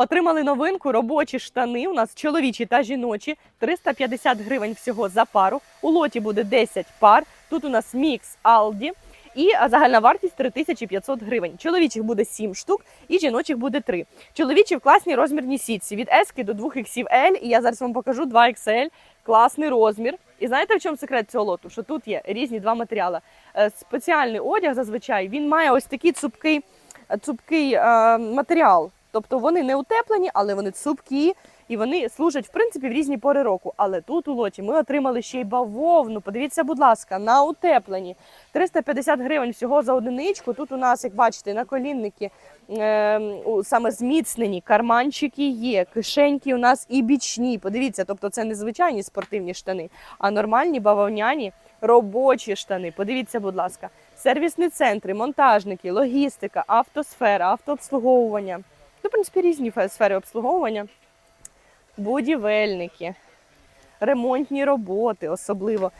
Отримали новинку робочі штани. У нас чоловічі та жіночі 350 гривень всього за пару. У лоті буде 10 пар. Тут у нас мікс Aldi. І загальна вартість 3500 гривень. Чоловічих буде 7 штук і жіночих буде 3. Чоловічі в класній розмірній сітці від S до 2XL. І я зараз вам покажу 2XL. Класний розмір. І знаєте, в чому секрет цього лоту? Що тут є різні два матеріали. Е, Спеціальний одяг зазвичай він має ось такий цупкий, цупкий е, матеріал. Тобто вони не утеплені, але вони цупкі і вони служать в принципі в різні пори року. Але тут у лоті ми отримали ще й бавовну. Подивіться, будь ласка, на утеплені 350 гривень всього за одиничку. Тут у нас, як бачите, наколінники е, саме зміцнені, карманчики є, кишеньки у нас і бічні. Подивіться, тобто це не звичайні спортивні штани, а нормальні бавовняні робочі штани. Подивіться, будь ласка, сервісні центри, монтажники, логістика, автосфера, автообслуговування. Ну, в принципі, різні сфери обслуговування, будівельники, ремонтні роботи, особливо.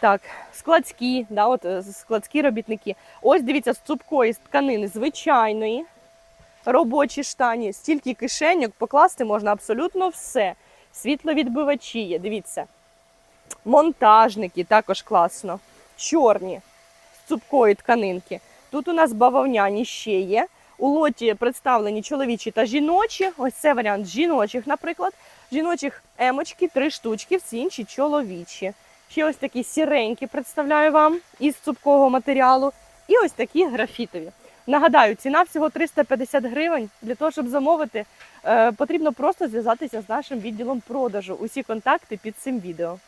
Так, складські, да, от е, складські робітники. Ось дивіться, з цупкої з тканини звичайної, робочі штані, стільки кишеньок покласти можна абсолютно все. Світловідбивачі є, дивіться. Монтажники також класно. Чорні з цупкої тканинки. Тут у нас бавовняні ще є. У лоті представлені чоловічі та жіночі. Ось це варіант жіночих, наприклад. Жіночих емочки, три штучки, всі інші чоловічі. Ще ось такі сіренькі представляю вам із цупкого матеріалу. І ось такі графітові. Нагадаю, ціна всього 350 гривень. Для того, щоб замовити, е, потрібно просто зв'язатися з нашим відділом продажу. Усі контакти під цим відео.